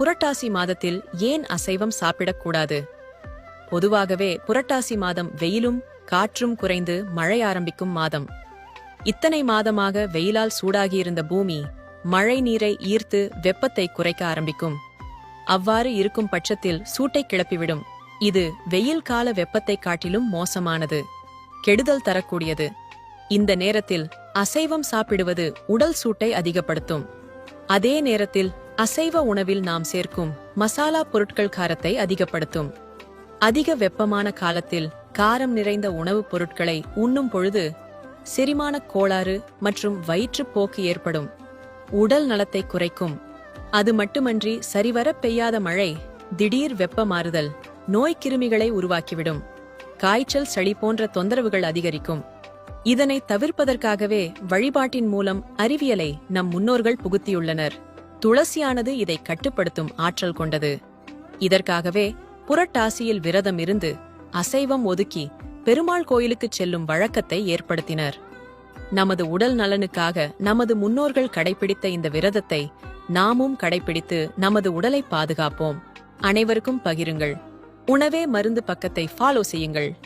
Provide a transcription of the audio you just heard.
புரட்டாசி மாதத்தில் ஏன் அசைவம் சாப்பிடக்கூடாது? பொதுவாகவே புரட்டாசி மாதம் வெயிலும் காற்றும் குறைந்து மழை ஆரம்பிக்கும் மாதம். இத்தனை மாதமாக வெயிலால் சூடாகியிருந்த பூமி மழை நீரை ஈர்த்து வெப்பத்தை குறைக்க ஆரம்பிக்கும். அவ்வாறு இருக்கும் பட்சத்தில் சூட்டை கிளப்பிவிடும். இது வெயில் கால வெப்பத்தை காட்டிலும் மோசமானது கெடுதல் தரக்கூடியது. இந்த நேரத்தில் அசைவம் சாப்பிடுவது உடல் சூட்டை அதிகப்படுத்தும். அதே நேரத்தில் அசைவ உணவில் நாம் சேர்க்கும் மசாலா பொருட்கள் காரத்தை அதிகப்படுத்தும். அதிக வெப்பமான காலத்தில் காரம் நிறைந்த உணவுப் பொருட்களை உண்ணும் பொழுது செரிமானக் கோளாறு மற்றும் வயிற்றுப்போக்கு ஏற்படும். உடல் நலத்தை குறைக்கும். அது மட்டுமன்றி சரிவர பெய்யாத மழை திடீர் வெப்ப மாறுதல் நோய்க் கிருமிகளை உருவாக்கிவிடும். காய்ச்சல் சளி போன்ற தொந்தரவுகள் அதிகரிக்கும். இதனை தவிர்ப்பதற்காகவே வழிபாட்டின் மூலம் அறிவியலை நம் முன்னோர்கள் புகுத்தியுள்ளனர். துளசியானது இதை கட்டுப்படுத்தும் ஆற்றல் கொண்டது. இதற்காகவே புரட்டாசியில் விரதம் இருந்து அசைவம் ஒதுக்கி பெருமாள் கோயிலுக்குச் செல்லும் வழக்கத்தை ஏற்படுத்தினர். நமது உடல் நலனுக்காக நமது முன்னோர்கள் கடைபிடித்த இந்த விரதத்தை நாமும் கடைபிடித்து நமது உடலை பாதுகாப்போம். அனைவருக்கும் பகிருங்கள். உணவே மருந்து பக்கத்தை ஃபாலோ செய்யுங்கள்.